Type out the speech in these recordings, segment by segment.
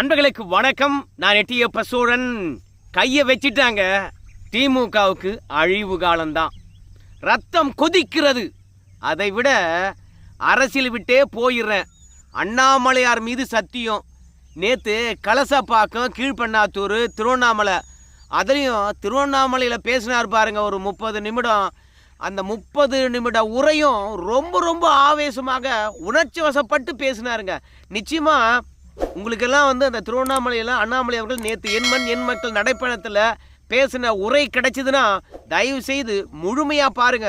நண்பர்களுக்கு வணக்கம். நான் எட்டியப்ப சூழன் கையை வச்சிட்டாங்க. திமுகவுக்கு அழிவு காலம்தான். ரத்தம் கொதிக்கிறது. அதை விட அரசியல் விட்டே போயிடுறேன். அண்ணாமலையார் மீது சத்தியம். நேற்று கலசப்பாக்கம் கீழ்பண்ணாத்தூர் திருவண்ணாமலை. அதுலேயும் திருவண்ணாமலையில் பேசினார் பாருங்க ஒரு முப்பது நிமிடம். அந்த முப்பது நிமிட உரையும் ரொம்ப ரொம்ப ஆவேசமாக உணர்ச்சி வசப்பட்டு பேசினாருங்க. நிச்சயமாக உங்களுக்கெல்லாம் வந்து அந்த திருவண்ணாமலையில் அண்ணாமலை அவர்கள் நேற்று எண்மண் எண் மக்கள் நடைப்பயணத்தில் பேசின உரை கிடைச்சதுன்னா தயவு செய்து முழுமையாக பாருங்க.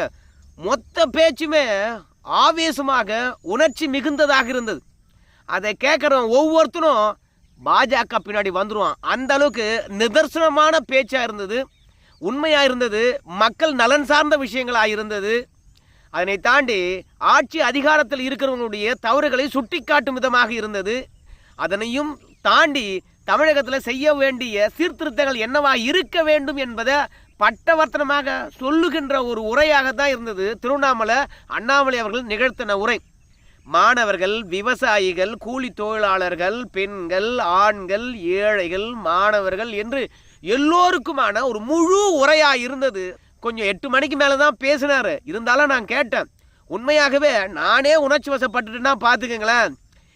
மொத்த பேச்சுமே ஆவேசமாக உணர்ச்சி மிகுந்ததாக இருந்தது. அதை கேட்குறவன் ஒவ்வொருத்தரும் பாஜக பின்னாடி வந்துடுவான் அந்த அளவுக்கு நிதர்சனமான பேச்சாக இருந்தது. உண்மையாக இருந்தது. மக்கள் நலன் சார்ந்த விஷயங்களாக இருந்தது. அதனை தாண்டி ஆட்சி அதிகாரத்தில் இருக்கிறவங்களுடைய தவறுகளை சுட்டிக்காட்டும் விதமாக இருந்தது. அதனையும் தாண்டி தமிழகத்தில் செய்ய வேண்டிய சீர்திருத்தங்கள் என்னவா இருக்க வேண்டும் என்பதை பட்டவர்த்தனமாக சொல்லுகின்ற ஒரு உரையாக தான் இருந்தது. திருவண்ணாமலை அண்ணாமலை அவர்கள் நிகழ்த்தின உரை. மாணவர்கள் விவசாயிகள் கூலி தொழிலாளர்கள் பெண்கள் ஆண்கள் ஏழைகள் மாணவர்கள் என்று எல்லோருக்குமான ஒரு முழு உரையாக இருந்தது. கொஞ்சம் எட்டு மணிக்கு மேலே தான் பேசினார். இருந்தாலும் நான் கேட்டேன். உண்மையாகவே நானே உணர்ச்சி வசப்பட்டுட்டுன்னா பார்த்துக்கங்களேன்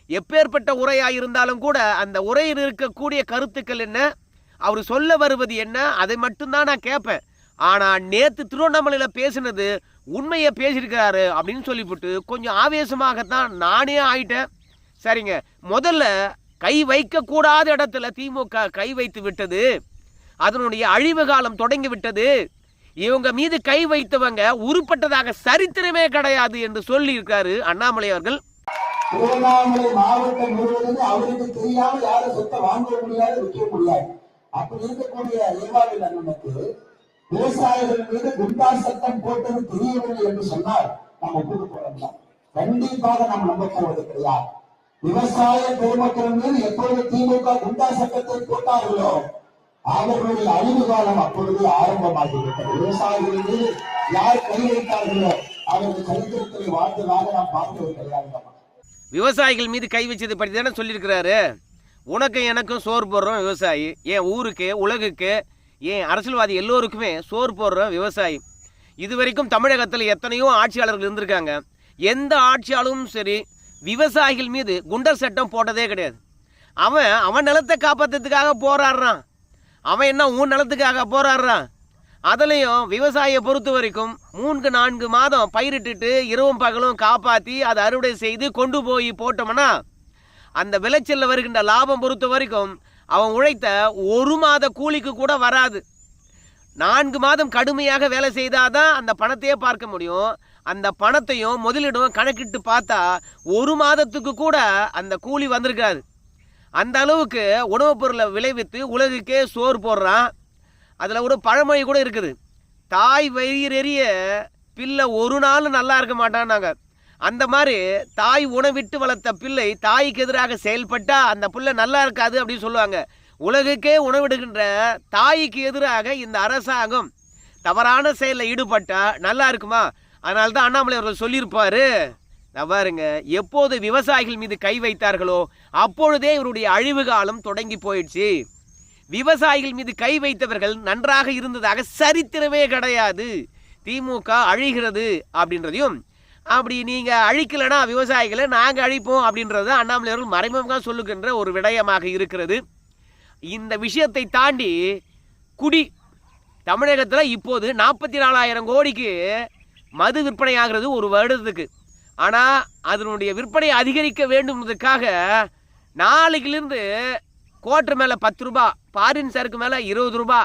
எப்பேற்பட்ட உரையாக இருந்தாலும் கூட அந்த உரையில் இருக்கக்கூடிய கருத்துக்கள் என்ன? அவர் சொல்ல வருவது என்ன? அதை மட்டும்தான் நான் கேட்பேன். ஆனால் நேற்று திருவண்ணாமலையில் பேசினது உண்மையை பேசியிருக்கிறாரு அப்படின்னு சொல்லிவிட்டு கொஞ்சம் ஆவேசமாகத்தான் நானே ஆயிட்டேன். சரிங்க. முதல்ல கை வைக்கக்கூடாத இடத்துல திமுக கை வைத்து விட்டது. அதனுடைய அழிவு காலம் தொடங்கி விட்டது. இவங்க மீது கை வைத்தவங்க உருப்பட்டதாக சரித்திரமே கிடையாது என்று சொல்லியிருக்காரு அண்ணாமலை அவர்கள். திருவண்ணாமலை மாவட்டம் முழுவதும் அவருக்கு தெரியாமல் யாரும் சொத்தை வாங்க முடியாது விற்க முடியாது. அப்படி இருக்கக்கூடிய ஏவாவில் நமக்கு விவசாயிகள் மீது குண்டா சட்டம் போட்டது தெரியவில்லை என்று சொன்னால் நாம் ஒப்புக்கு போடலாம் கண்டிப்பாக நாம் நம்ப போவது கிடையாது. விவசாய பெருமக்கள் மீது எப்பொழுது திமுக குண்டா சட்டத்தை போட்டார்களோ அவர்களுடைய அழிவு காலம் அப்பொழுது ஆரம்பமாகிவிட்டது. விவசாயிகள் மீது யார் கை வைத்தார்களோ அவர்கள் சரித்திரத்தை வாழ்ந்ததாக நாம் பார்த்தது கிடையாது. விவசாயிகள் மீது கை வச்சது பற்றி தானே சொல்லியிருக்கிறாரு. உனக்கும் எனக்கும் சோறு போடுறோம் விவசாயி. என் ஊருக்கு உலகுக்கு ஏன் அரசியல்வாதி எல்லோருக்குமே சோறு போடுறோம் விவசாயி. இது வரைக்கும் தமிழகத்தில் எத்தனையோ ஆட்சியாளர்கள் இருந்திருக்காங்க. எந்த ஆட்சியாளரும் சரி விவசாயிகள் மீது குண்டர் சட்டம் போட்டதே கிடையாது. அவன் அவன் நிலத்தை காப்பாற்றுறதுக்காக போராடுறான். அவன் என்ன உன் நிலத்துக்காக போராடுறான்? அதுலேயும் விவசாயியை பொறுத்த வரைக்கும் மூன்று நான்கு மாதம் பயிரிட்டுட்டு இரவும் பகலும் காப்பாற்றி அதை அறுவடை செய்து கொண்டு போய் போட்டோம்னா அந்த விளைச்சலில் வருகின்ற லாபம் பொறுத்த வரைக்கும் அவன் உழைத்த ஒரு மாத கூலிக்கு கூட வராது. நான்கு மாதம் கடுமையாக வேலை செய்தாதான் அந்த பணத்தையே பார்க்க முடியும். அந்த பணத்தையும் முதலிடம் கணக்கிட்டு பார்த்தா ஒரு மாதத்துக்கு கூட அந்த கூலி வந்திருக்காது. அந்த அளவுக்கு உணவுப் பொருளை விளைவித்து உலகுக்கே சோறு போடுறான். அதில் ஒரு பழமொழி கூட இருக்குது. தாய் வயிறெறிய பிள்ளை ஒரு நாள் நல்லா இருக்க மாட்டான்னாங்க. அந்த மாதிரி தாய் உணவிட்டு வளர்த்த பிள்ளை தாய்க்கு எதிராக செயல்பட்டால் அந்த பிள்ளை நல்லா இருக்காது அப்படின்னு சொல்லுவாங்க. உலகுக்கே உணவிடுகின்ற தாய்க்கு எதிராக இந்த அரசாங்கம் தவறான செயலில் ஈடுபட்டால் நல்லா இருக்குமா? அதனால தான் அண்ணாமலை அவர்கள் சொல்லியிருப்பார். பாருங்க எப்போது விவசாயிகள் மீது கை வைத்தார்களோ அப்பொழுதே இவருடைய அழிவு காலம் தொடங்கி போயிடுச்சு. விவசாயிகள் மீது கை வைத்தவர்கள் நன்றாக இருந்ததாக சரித்திரமே கிடையாது. திமுக அழிகிறது அப்படின்றதையும் அப்படி நீங்கள் அழிக்கலைன்னா விவசாயிகளை நாங்கள் அழிப்போம் அப்படின்றது அண்ணாமலை அவர்கள் மறைமுகமாக சொல்லுகின்ற ஒரு விடயமாக இருக்கிறது. இந்த விஷயத்தை தாண்டி குடி தமிழகத்தில் இப்போது நாற்பத்தி நாலாயிரம் கோடிக்கு மது விற்பனை ஆகிறது ஒரு வருடத்துக்கு. ஆனால் அதனுடைய விற்பனை அதிகரிக்க வேண்டும்ன்றதுக்காக நாளைக்கிலிருந்து கோட்டர் மேலே பத்து ரூபாய் பாரின் சரக்கு மேலே இருபது ரூபா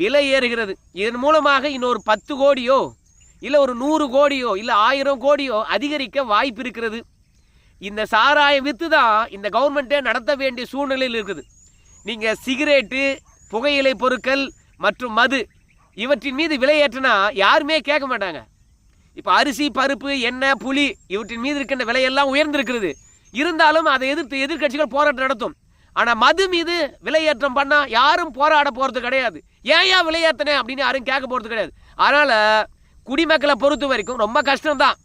விலை ஏறுகிறது. இதன் மூலமாக இன்னொரு பத்து கோடியோ இல்லை ஒரு நூறு கோடியோ இல்லை ஆயிரம் கோடியோ அதிகரிக்க வாய்ப்பு இருக்கிறது. இந்த சாராயம் விற்று தான் இந்த கவர்மெண்ட்டே நடத்த வேண்டிய சூழ்நிலையில் இருக்குது. நீங்கள் சிகரெட்டு புகையிலை பொருட்கள் மற்றும் மது இவற்றின் மீது விலை ஏற்றினா யாருமே கேட்க மாட்டாங்க. இப்போ அரிசி பருப்பு எண்ணெய் புளி இவற்றின் மீது இருக்கின்ற விலையெல்லாம் உயர்ந்திருக்கிறது. இருந்தாலும் அதை எதிர்த்து எதிர்க்கட்சிகள் போராட்டம் நடத்தும். ஆனால் மது மீது விலையேற்றம் பண்ணால் யாரும் போராட போகிறது கிடையாது. ஏன் ஏன் விலையேற்றினேன் அப்படின்னு யாரும் கேட்க போகிறது கிடையாது. அதனால் குடிமக்களை பொறுத்த வரைக்கும் ரொம்ப கஷ்டம்தான்.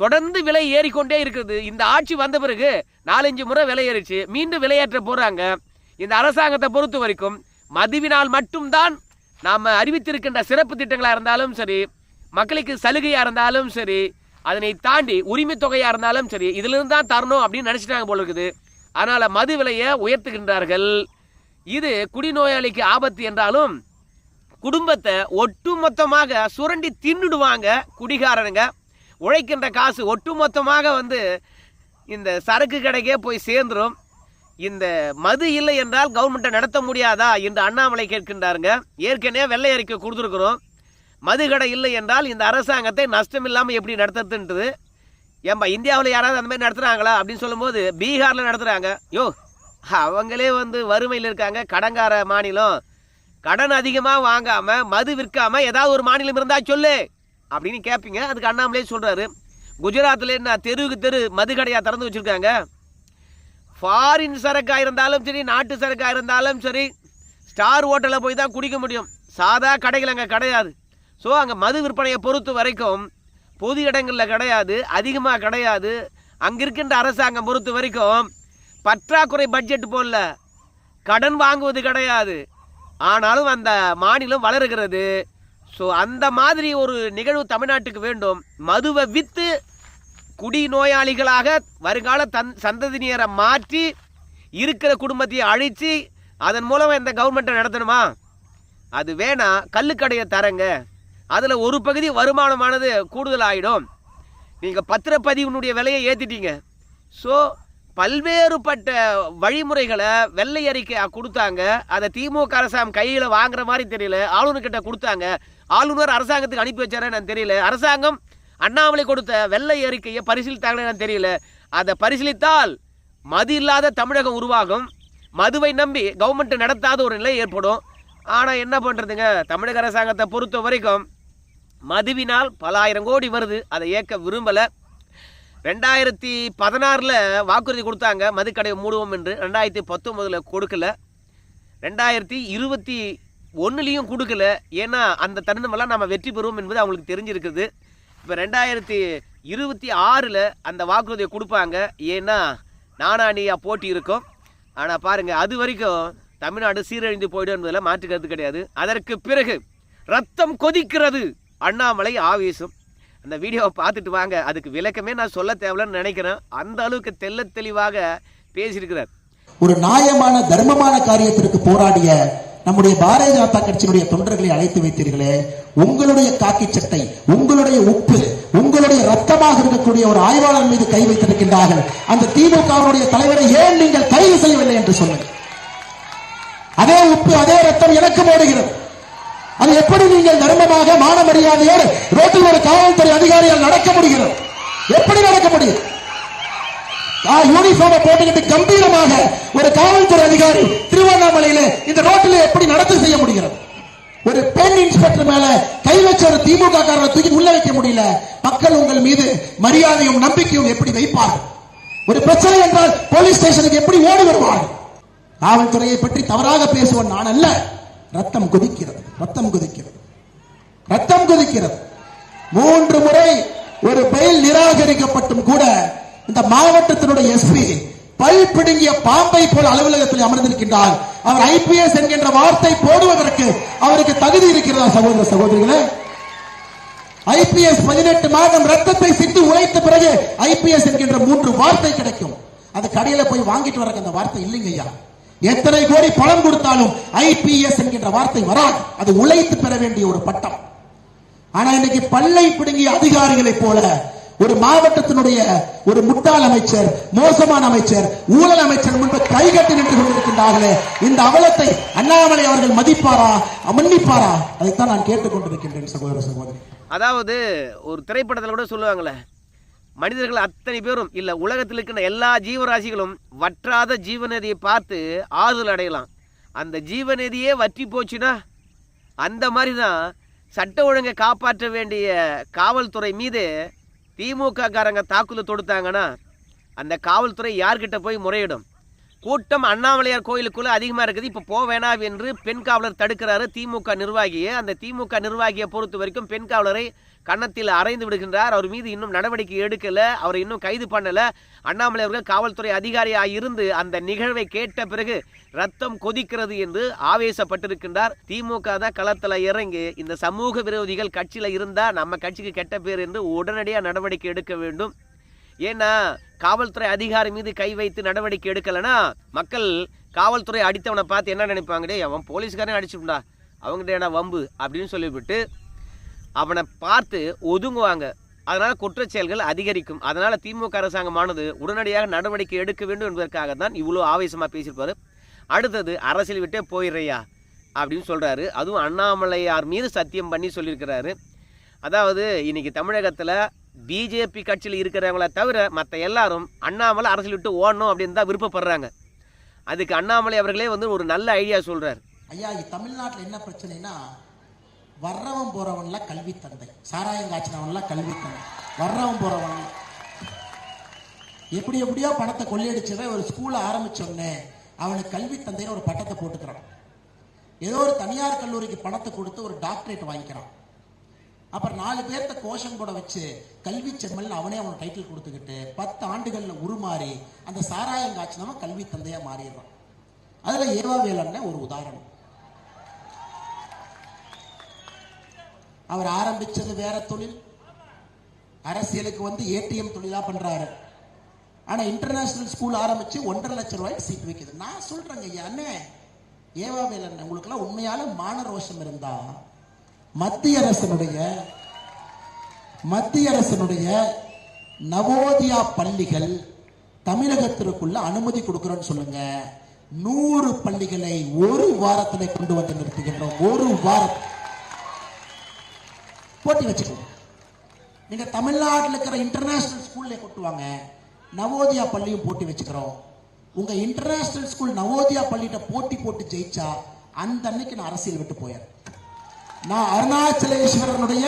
தொடர்ந்து விலை ஏறிக்கொண்டே இருக்குது. இந்த ஆட்சி வந்த பிறகு நாலஞ்சு முறை விலை ஏறிச்சு. மீண்டும் விலையேற்ற போறாங்க இந்த அரசாங்கத்தை பொறுத்த வரைக்கும் மதுவினால் மட்டும்தான் நாம் அறிவித்திருக்கின்ற சிறப்பு திட்டங்களாக இருந்தாலும் சரி மக்களுக்கு சலுகையாக இருந்தாலும் சரி அதனை தாண்டி உரிமை தொகையாக இருந்தாலும் சரி இதிலிருந்து தான் தரணும் அப்படின்னு நினச்சிட்டாங்க போல இருக்குது. அதனால் மது விலையை உயர்த்துகின்றார்கள். இது குடிநோயாளிக்கு ஆபத்து என்றாலும் குடும்பத்தை ஒட்டுமொத்தமாக சுரண்டி தின்னுடுவாங்க குடிகாரனுங்க. உழைக்கின்ற காசு ஒட்டுமொத்தமாக வந்து இந்த சரக்கு கடைக்கே போய் சேர்ந்துரும். இந்த மது இல்லை என்றால் கவர்மெண்ட்டை நடத்த முடியாதா என்று அண்ணாமலை கேட்கின்றாருங்க. ஏற்கனவே வெள்ளை அறிக்கை கொடுத்துருக்குறோம். மது கடை இல்லை என்றால் இந்த அரசாங்கத்தை நஷ்டம் இல்லாமல் எப்படி நடத்துறதுன்றது ஏன்பா இந்தியாவில் யாராவது அந்த மாதிரி நடத்துகிறாங்களா அப்படின்னு சொல்லும்போது பீகாரில் நடத்துகிறாங்க யோ அவங்களே வந்து வறுமையில் இருக்காங்க. கடங்கார மாநிலம். கடன் அதிகமாக வாங்காமல் மது விற்காம ஏதாவது ஒரு மாநிலம் இருந்தால் சொல்லு அப்படின்னு கேட்பீங்க அதுக்கு அண்ணாமலே சொல்கிறாரு குஜராத்தில் என்ன தெருவுக்கு தெரு மது கடையாக திறந்து வச்சுருக்காங்க. ஃபாரின் சரக்காக இருந்தாலும் சரி நாட்டு சரக்காக இருந்தாலும் சரி ஸ்டார் ஹோட்டலில் போய் தான் குடிக்க முடியும். சாதா கடைகள் அங்கே கிடையாது. ஸோ அங்கே மது விற்பனையை பொறுத்த வரைக்கும் பொது இடங்களில் கிடையாது அதிகமாக கிடையாது. அங்கே இருக்கின்ற அரசாங்கம் பொறுத்த வரைக்கும் பற்றாக்குறை பட்ஜெட் போடல கடன் வாங்குவது கிடையாது. ஆனாலும் அந்த மாநிலம் வளருகிறது. ஸோ அந்த மாதிரி ஒரு நிகழ்வு தமிழ்நாட்டுக்கு வேண்டும். மதுவை விற்று குடி நோயாளிகளாக வருங்கால தன் சந்ததியினரை மாற்றி இருக்கிற குடும்பத்தை அழித்து அதன் மூலம் இந்த கவர்மெண்ட்டை நடத்தணுமா? அது வேணாம். கல்லுக்கடையை தரங்க. அதில் ஒரு பகுதி வருமானமானது கூடுதல் ஆகிடும் நீங்கள் பத்திரப்பதிவுனுடைய விலையை ஏற்றிட்டீங்க ஸோ பல்வேறுபட்ட வழிமுறைகளை வெள்ளை அறிக்கை கொடுத்தாங்க. அதை திமுக அரசாங்கம் கையில் வாங்குற மாதிரி தெரியல. ஆளுநர்கிட்ட கொடுத்தாங்க. ஆளுநர் அரசாங்கத்துக்கு அனுப்பி வச்சாரே நான் தெரியல. அரசாங்கம் அண்ணாமலை கொடுத்த வெள்ளை அறிக்கையை பரிசீலித்தாங்களே நான் தெரியல. அதை பரிசீலித்தால் மது இல்லாத தமிழகம் உருவாகும். மதுவை நம்பி கவர்மெண்ட் நடத்தாத ஒரு நிலை ஏற்படும். ஆனால் என்ன பண்ணுறதுங்க தமிழக அரசாங்கத்தை பொறுத்த வரைக்கும் மதுவினால் பல ஆயிரம் கோடி வருது. அதை ஏற்க விரும்பலை. ரெண்டாயிரத்தி பதினாறில் வாக்குறுதி கொடுத்தாங்க. மதுக்கடை மூடுவோம் என்று. ரெண்டாயிரத்தி பத்தொம்போதில் கொடுக்கல. ரெண்டாயிரத்தி இருபத்தி ஒன்றுலேயும் கொடுக்கல. ஏன்னா அந்த தருணமெல்லாம் நம்ம வெற்றி பெறுவோம் என்பது அவங்களுக்கு தெரிஞ்சிருக்குது. இப்போ ரெண்டாயிரத்தி இருபத்தி ஆறில் அந்த வாக்குறுதியை கொடுப்பாங்க. ஏன்னா நானானியாக போட்டி இருக்கும். ஆனால் பாருங்கள் அது வரைக்கும் தமிழ்நாடு சீரழிந்து போயிடும் என்பதில் மாற்றுக்கிறது கிடையாது. அதற்கு பிறகு ரத்தம் கொதிக்கிறது. அண்ணாமலை ஆவேசம். அந்த வீடியோவை பார்த்துட்டு வாங்க. அதுக்கு விளக்கமே நான் சொல்ல தேவையில்லைன்னு நினைக்கிறேன். அந்த அளவுக்கு தெள்ளத் தெளிவாக பேசியிருக்கிறார். ஒரு நியாயமான தர்மமான காரியத்திற்கு போராடிய நம்முடைய பாரதிய ஜனதா கட்சியினுடைய தொண்டர்களை அழைத்து வைத்தீர்களே உங்களுடைய காக்கி சட்டை உங்களுடைய உப்பு உங்களுடைய ரத்தமாக இருக்கக்கூடிய ஒரு ஆய்வாளர் மீது கை வைத்திருக்கின்றார்கள். அந்த திமுகவுடைய தலைவரை ஏன் நீங்கள் கைது செய்யவில்லை என்று சொல்லுங்கள்? அதே உப்பு அதே ரத்தம் எனக்கு ஓடுகிறது அது எப்படி நீங்கள் தர்மமாக மான மரியாதையோடு ரோட்டில் ஒரு காவல்துறை அதிகாரியால் நடக்க முடிகிறது? எப்படி நடக்க முடியும்? யூனிஃபார்ம் போட்டுக்கிட்டு கம்பீரமாக ஒரு காவல்துறை அதிகாரி திருவண்ணாமலையில இந்த ரோட்டில் எப்படி நடத்து செய்ய முடிகிறது? ஒரு பெண் இன்ஸ்பெக்டர் மேல கை வச்ச ஒரு திமுக காரரை தூக்கி உள்ள வைக்க முடியல. மக்கள் உங்கள் மீது மரியாதையும் நம்பிக்கையும் எப்படி வைப்பார்கள்? ஒரு பிரச்சனை என்றால் போலீஸ் ஸ்டேஷனுக்கு எப்படி ஓடி வருவார்கள்? காவல்துறையை பற்றி தவறாக பேசுவன் நான் அல்ல. ரத்தம் கொதிக்கிறது. ரத்தம் குதிக்கிறது. ரத்தம் குதிக்கிறது. மூன்று முறை ஒரு பெயில் நிராகரிக்கப்பட்டும் கூட இந்த மாவட்டத்தினுடைய எஸ்பி பல் பிடுங்கிய பாம்பை போல அலுவலகத்தில் அமர்ந்திருக்கின்றார். அவர் ஐபிஎஸ் என்கின்ற வார்த்தை போடுவதற்கு அவருக்கு தகுதி இருக்கிறதா சகோதர சகோதரிகளே? ஐபிஎஸ் பதினெட்டு மாதம் ரத்தத்தை சிந்து உழைத்த பிறகு ஐபிஎஸ் என்கின்ற மூன்று வார்த்தை கிடைக்கும். அது கடையில போய் வாங்கிட்டு வரக்கு அந்த வார்த்தை இல்லைங்க ஐயா எத்தனை கோடி பணம் கொடுத்தாலும் ஐபிஎஸ் என்கின்ற வார்த்தை வராது. அது உழைத்து பெற வேண்டிய ஒரு பட்டம். ஆனா இன்னைக்கு பல்லை பிடுங்கிய அதிகாரிகளைப் போல ஒரு மாவட்டத்தினுடைய ஒரு முட்டாள் அமைச்சர் மோசமான அமைச்சர் ஊழல் அமைச்சர் முன்பு கைகட்டி நின்று கொண்டிருக்கின்றார்களே இந்த அவலத்தை அண்ணாமலை அவர்கள் மதிப்பாரா மன்னிப்பாரா? அதைத்தான் நான் கேட்டுக்கொண்டிருக்கின்றேன் சகோதர சகோதரி. அதாவது ஒரு திரைப்படத்தில் கூட சொல்லுவாங்களே மனிதர்கள் அத்தனை பேரும் இல்லை உலகத்தில் இருக்கின்ற எல்லா ஜீவராசிகளும் வற்றாத ஜீவநதியை பார்த்து ஆறுதல் அடையலாம். அந்த ஜீவநதியே வற்றி போச்சுன்னா அந்த மாதிரி தான் சட்ட ஒழுங்கை காப்பாற்ற வேண்டிய காவல்துறை மீது திமுக காரங்க தாக்குதல் தொடுத்தாங்கன்னா அந்த காவல்துறை யார்கிட்ட போய் முறையிடும்? கூட்டம் அண்ணாமலையார் கோயிலுக்குள்ளே அதிகமாக இருக்குது இப்போ போக வேணாம் என்று பெண் காவலர் தடுக்கிறாரு திமுக நிர்வாகியை. அந்த திமுக நிர்வாகியை பொறுத்த வரைக்கும் பெண் காவலரை கன்னத்தில் அரைந்து விடுகின்றார். அவர் மீது இன்னும் நடவடிக்கை எடுக்கல. அவரை இன்னும் கைது பண்ணல. அண்ணாமலை அவர்கள் காவல்துறை அதிகாரியாக இருந்து அந்த நிகழ்வை கேட்ட பிறகு ரத்தம் கொதிக்கிறது என்று ஆவேசப்பட்டிருக்கின்றார். திமுக தான் களத்தில் இறங்கி இந்த சமூக விரோதிகள் கட்சியில் இருந்தால் நம்ம கட்சிக்கு கெட்ட பேர் என்று உடனடியாக நடவடிக்கை எடுக்க வேண்டும். ஏன்னா காவல்துறை அதிகாரி மீது கை வைத்து நடவடிக்கை எடுக்கலைன்னா மக்கள் காவல்துறை அடித்தவனை பார்த்து என்ன நினைப்பாங்க அவன் போலீஸ்காரன் அடிச்சுட்டா அவங்ககிட்ட என்ன வம்பு? அப்படின்னு சொல்லிவிட்டு அவனை பார்த்து ஒதுங்குவாங்க. அதனால் குற்றச் செயல்கள் அதிகரிக்கும். அதனால் திமுக அரசாங்கமானது உடனடியாக நடவடிக்கை எடுக்க வேண்டும் என்பதற்காக தான் இவ்வளோ ஆவேசமாக பேசியிருப்பார். அடுத்தது அரசியல் விட்டே போயிடுறையா? அப்படின்னு சொல்கிறாரு அதுவும் அண்ணாமலையார் மீது சத்தியம் பண்ணி சொல்லியிருக்கிறாரு. அதாவது இன்றைக்கி தமிழகத்தில் பிஜேபி கட்சியில் இருக்கிறவங்கள தவிர மற்ற எல்லாரும் அண்ணாமலை அரசியல் விட்டு ஓடணும் அப்படின்னு தான் விருப்பப்படுறாங்க. அதுக்கு அண்ணாமலை அவர்களே வந்து ஒரு நல்ல ஐடியா சொல்கிறார் ஐயா தமிழ்நாட்டில் என்ன பிரச்சனைனா வர்றவன் போறவன்லாம் கல்வி தந்தை. சாராயம் காய்ச்சினவன்லாம் கல்வி தந்தை. வர்றவன் போறவன். எப்படி எப்படியோ பணத்தை கொள்ளையடிச்சவன் ஒரு ஸ்கூலை ஆரம்பிச்சோடனே அவனுக்கு கல்வி தந்தைன்னு ஒரு பட்டத்தை போட்டுக்கிறான். ஏதோ ஒரு தனியார் கல்லூரிக்கு பணத்தை கொடுத்து ஒரு டாக்டரேட் வாங்கிக்கிறான். அப்புறம் நாலு பேர்த்த கோஷம் கூட வச்சு கல்வி செம்மல் அவனே அவன் டைட்டில் கொடுத்துக்கிட்டு பத்து ஆண்டுகள்ல உருமாறி அந்த சாராயம் காய்ச்சினவன் கல்வி தந்தையா மாறிடுறான். அதுல ஏவாவேலன்னு ஒரு உதாரணம். அவர் ஆரம்பிச்சது வேற தொழில். அரசியலுக்கு வந்து ஏடிஎம் தொழிலா பண்றாரு. ஆனா இன்டர்நேஷனல் ஸ்கூல் ஆரம்பிச்சு ஒன்றரை லட்சம் ரூபாய்க்கு சீட் வைக்குது. நான் சொல்றேங்க ஐயா அண்ணே. ஏவாவேலன் உங்களுக்கு எல்லாம் உண்மையால மான ரோஷம் இருந்தா மத்திய அரசனுடைய மத்திய அரசனுடைய நவோதியா பள்ளிகள் தமிழகத்திற்குள்ள அனுமதி கொடுக்கிறோன்னு சொல்லுங்க. நூறு பள்ளிகளை ஒரு வாரத்தில் கொண்டு வந்து நிறுத்துகின்றோம். ஒரு வாரம். போட்டி வச்சுக்கோங்க. நீங்க தமிழ்நாட்டில் இருக்கிற இன்டர்நேஷனல் ஸ்கூல்ல கொட்டுவாங்க நவோதியா பள்ளியும் போட்டி வச்சுக்கிறோம். உங்க இன்டர்நேஷனல் ஸ்கூல் நவோதியா பள்ளிகிட்ட போட்டி போட்டு ஜெயிச்சா அந்த அன்னைக்கு நான் அரசியல் விட்டு போயிடுறேன் நான் அருணாச்சலேஸ்வரனுடைய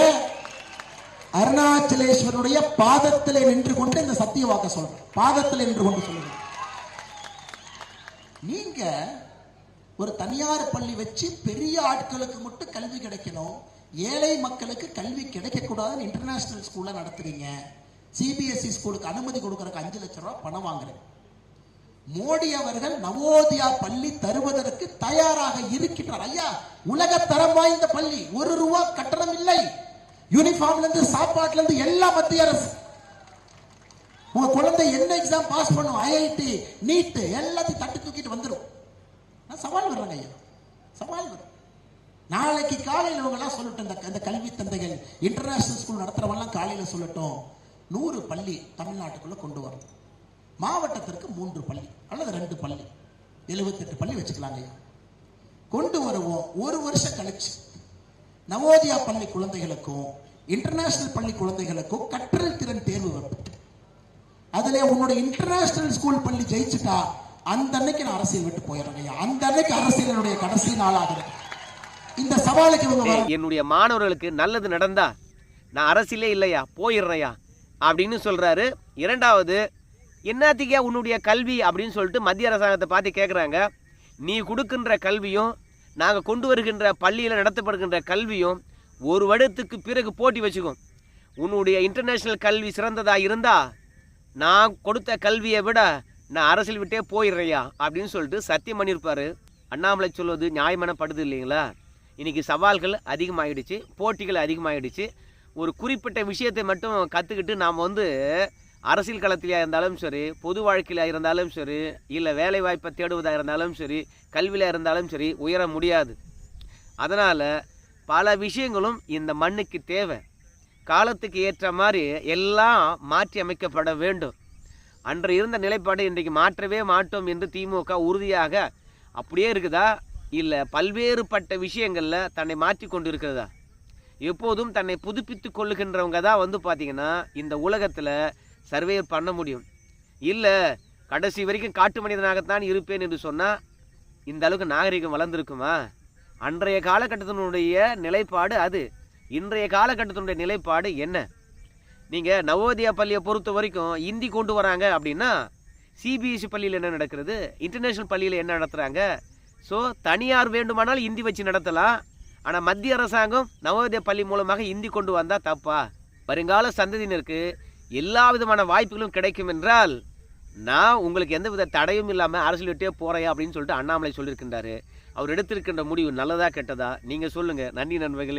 அருணாச்சலேஸ்வரனுடைய பாதத்திலே நின்று கொண்டு இந்த சத்திய வாக்க சொல்றேன். பாதத்தில் நின்று கொண்டு சொல்லுங்க. நீங்க ஒரு தனியார் பள்ளி வச்சு பெரிய ஆட்களுக்கு மட்டும் கல்வி கிடைக்கணும். ஏழை மக்களுக்கு கல்வி கிடைக்கக்கூடாதுன்னு இன்டர்நேஷனல் ஸ்கூலில் நடத்துறீங்க. சிபிஎஸ்சி ஸ்கூலுக்கு அனுமதி கொடுக்கறதுக்கு அஞ்சு லட்சம் ரூபா பணம் வாங்குறேன். மோடி அவர்கள் நவோதியா பள்ளி தருவதற்கு தயாராக இருக்கின்றார். ஐயா உலக தரம் வாய்ந்த பள்ளி ஒரு ரூபா கட்டணம் இல்லை. யூனிஃபார்ம்ல இருந்து சாப்பாட்டுல இருந்து எல்லா மத்திய அரசு. உங்க குழந்தை என்ன எக்ஸாம் பாஸ் பண்ணும்? ஐஐடி நீட் எல்லாத்தையும் தட்டு தூக்கிட்டு வந்துடும் நான் சவால் வர்றேங்க ஐயா. நாளைக்கு காலையில் இவங்க எல்லாம் சொல்லட்டும் இந்த இந்த கல்வி தந்தைகள் இன்டர்நேஷனல் ஸ்கூல் நடத்துறவங்கலாம் காலையில் சொல்லட்டும் நூறு பள்ளி தமிழ்நாட்டுக்குள்ள கொண்டு வரணும். மாவட்டத்திற்கு மூன்று பள்ளி அல்லது ரெண்டு பள்ளி. எழுபத்தெட்டு பள்ளி வச்சுக்கலாங்க ஐயா. கொண்டு வருவோம் ஒரு வருஷம் கழிச்சு. நவோதியா பள்ளி குழந்தைகளுக்கும் இன்டர்நேஷனல் பள்ளி குழந்தைகளுக்கும் கற்றல் திறன் தேர்வு வைப்போம். அதுல உன்னோட இன்டர்நேஷனல் ஸ்கூல் பள்ளி ஜெயிச்சுட்டா அந்த அன்னைக்கு நான் அரசியல் விட்டு போயிடுறேன் ஐயா. அந்த அன்னைக்கு அரசியலுடைய கடைசி நாளாகுது இந்த சவாலுக்கு இவங்க என்னுடைய மாணவர்களுக்கு நல்லது நடந்தா நான் அரசியலே இல்லையா? போயிடுறேயா? அப்படின்னு சொல்றாரு. இரண்டாவது என்னத்திக்கா உன்னுடைய கல்வி? அப்படின்னு சொல்லிட்டு மத்திய அரசாங்கத்தை பார்த்து கேட்குறாங்க நீ கொடுக்கின்ற கல்வியும் நாங்கள் கொண்டு வருகின்ற பள்ளியில் நடத்தப்படுகின்ற கல்வியும் ஒரு வருடத்துக்கு பிறகு போட்டி வச்சுக்கும். உன்னுடைய இன்டர்நேஷ்னல் கல்வி சிறந்ததாக இருந்தா நான் கொடுத்த கல்வியை விட நான் அரசியல் விட்டே போயிடுறையா? அப்படின்னு சொல்லிட்டு சத்தியம் பண்ணியிருப்பாரு அண்ணாமலை சொல்வது நியாயமான படுது இல்லைங்களா? இன்றைக்கி சவால்கள் அதிகமாகிடுச்சு போட்டிகள் அதிகமாகிடுச்சு ஒரு குறிப்பிட்ட விஷயத்தை மட்டும் கற்றுக்கிட்டு நாம் வந்து அரசியல் களத்திலையாக இருந்தாலும் சரி பொது வாழ்க்கையில் இருந்தாலும் சரி இல்லை வேலை வாய்ப்பை தேடுவதாக இருந்தாலும் சரி கல்வியில் இருந்தாலும் சரி உயர முடியாது. அதனால் பல விஷயங்களும் இந்த மண்ணுக்கு தேவை. காலத்துக்கு ஏற்ற மாதிரி எல்லாம் மாற்றி அமைக்கப்பட வேண்டும். அன்று இருந்த நிலைப்பாடு இன்றைக்கு மாற்றவே மாட்டோம் என்று திமுக உறுதியாக அப்படியே இருக்குதா? இல்லை பல்வேறுபட்ட விஷயங்களில் தன்னை மாற்றி கொண்டு இருக்கிறதா எப்போதும் தன்னை புதுப்பித்து கொள்ளுகின்றவங்க தான் வந்து பார்த்திங்கன்னா இந்த உலகத்தில் சர்வே பண்ண முடியும். இல்லை கடைசி வரைக்கும் காட்டு மனிதனாகத்தான் இருப்பேன் என்று சொன்னால் இந்த அளவுக்கு நாகரிகம் வளர்ந்துருக்குமா? அன்றைய காலகட்டத்தினுடைய நிலைப்பாடு அது. இன்றைய காலகட்டத்தினுடைய நிலைப்பாடு என்ன? நீங்கள் நவோதயா பள்ளியை பொறுத்த வரைக்கும் இந்தி கொண்டு வராங்க அப்படின்னா சிபிஎஸ்சி பள்ளியில் என்ன நடக்கிறது? இன்டர்நேஷ்னல் பள்ளியில் என்ன நடத்துகிறாங்க ஸோ தனியார் வேண்டுமானால் இந்தி வச்சு நடத்தலாம். ஆனால் மத்திய அரசாங்கம் நவோதய பள்ளி மூலமாக இந்தி கொண்டு வந்தால் தப்பா? வருங்கால சந்ததியினருக்கு எல்லா விதமான வாய்ப்புகளும் கிடைக்கும் என்றால் நான் உங்களுக்கு எந்த வித தடையும் இல்லாமல் அரசியல் விட்டே போகிறேன் அப்படின்னு சொல்லிட்டு அண்ணாமலை சொல்லியிருக்கின்றாரு. அவர் எடுத்திருக்கின்ற முடிவு நல்லதா கெட்டதா? நீங்கள் சொல்லுங்கள் நன்றி நண்பர்களே.